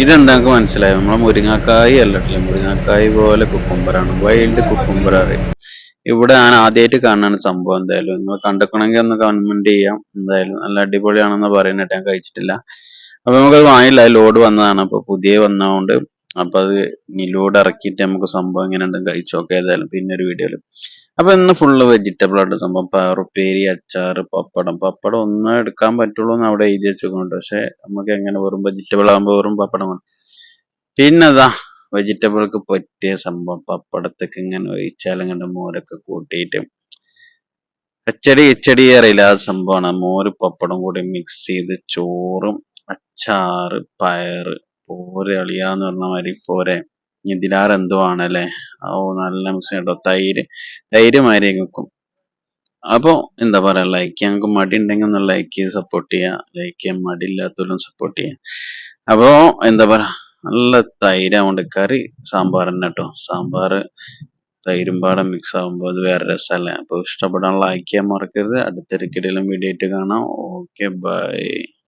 ഇതെന്താ നമുക്ക് മനസ്സിലായോ? നമ്മളെ മുരിങ്ങാക്കായി അല്ലട്ടില്ല? മുരിങ്ങാക്കായി പോലെ കുക്കുംബറാണ് വൈൽഡ് കുക്കുംബർ അറിയും ഇവിടെ ഞാൻ ആദ്യമായിട്ട് കാണുന്ന സംഭവം എന്തായാലും നിങ്ങൾ കണ്ടെക്കണമെങ്കിൽ ഒന്ന് കമന്റ് ചെയ്യാം. എന്തായാലും നല്ല അടിപൊളിയാണെന്ന് പറയുന്നിട്ട് ഞാൻ കഴിച്ചിട്ടില്ല. അപ്പൊ നമുക്കത് വാങ്ങില്ല. ലോഡ് വന്നതാണ്. അപ്പൊ പുതിയ വന്നതുകൊണ്ട് അപ്പൊ അത് ലോഡ് ഇറക്കിയിട്ട് നമുക്ക് സംഭവം ഉണ്ടെന്ന് കഴിച്ചു നോക്കാം. ഏതായാലും പിന്നെ ഒരു വീഡിയോയിൽ അപ്പൊ ഇന്ന് ഫുള്ള് വെജിറ്റബിൾ ആയിട്ട് സംഭവം. പയറുപ്പേരി അച്ചാർ പപ്പടം. പപ്പടം ഒന്നും എടുക്കാൻ പറ്റുള്ളൂ എന്ന് അവിടെ എഴുതി വെച്ചിട്ടുണ്ട് പക്ഷെ നമുക്ക് എങ്ങനെ വെറും വെജിറ്റബിൾ ആകുമ്പോൾ വെറും പപ്പടം വേണം. പിന്നെതാ വെജിറ്റബിൾക്ക് പറ്റിയ സംഭവം. പപ്പടത്തേക്ക് ഇങ്ങനെ ഒഴിച്ചാൽ ഇങ്ങനെ മോരൊക്കെ കൂട്ടിയിട്ട്. അച്ചടി കിച്ചടി അറിയില്ല. ആ സംഭവമാണ്. മോര് പപ്പടം കൂടി മിക്സ് ചെയ്ത് ചോറും അച്ചാറ് പയറ് പോരെ അളിയാന്ന് പറഞ്ഞ മാതിരി പോരെ. ഇതിലാറ് എന്തോ ആണല്ലേ? ഓ നല്ല മിക്സ് കേട്ടോ. തൈര് തൈര് മാതിരി വെക്കും. അപ്പൊ എന്താ പറയാ ലൈക്ക് ചെയ്യാൻ നമുക്ക് മടി ഉണ്ടെങ്കിൽ ഒന്ന് ലൈക്ക് ചെയ്ത് സപ്പോർട്ട് ചെയ്യുക ലൈക്ക് ചെയ്യാൻ മടി ഇല്ലാത്തവരും സപ്പോർട്ട് ചെയ്യുക അപ്പോ എന്താ പറയാ നല്ല തൈരാവുണ്ട് കറി സാമ്പാർ തന്നെ കേട്ടോ. സാമ്പാർ തൈരും പാടം മിക്സ് ആകുമ്പോൾ അത് വേറെ രസമല്ലേ അപ്പോൾ ഇഷ്ടപ്പെടാൻ ലൈക്ക് ചെയ്യാൻ മറക്കരുത്. അടുത്തൊരിക്കലും വീഡിയോ ആയിട്ട് കാണാം. Okay bye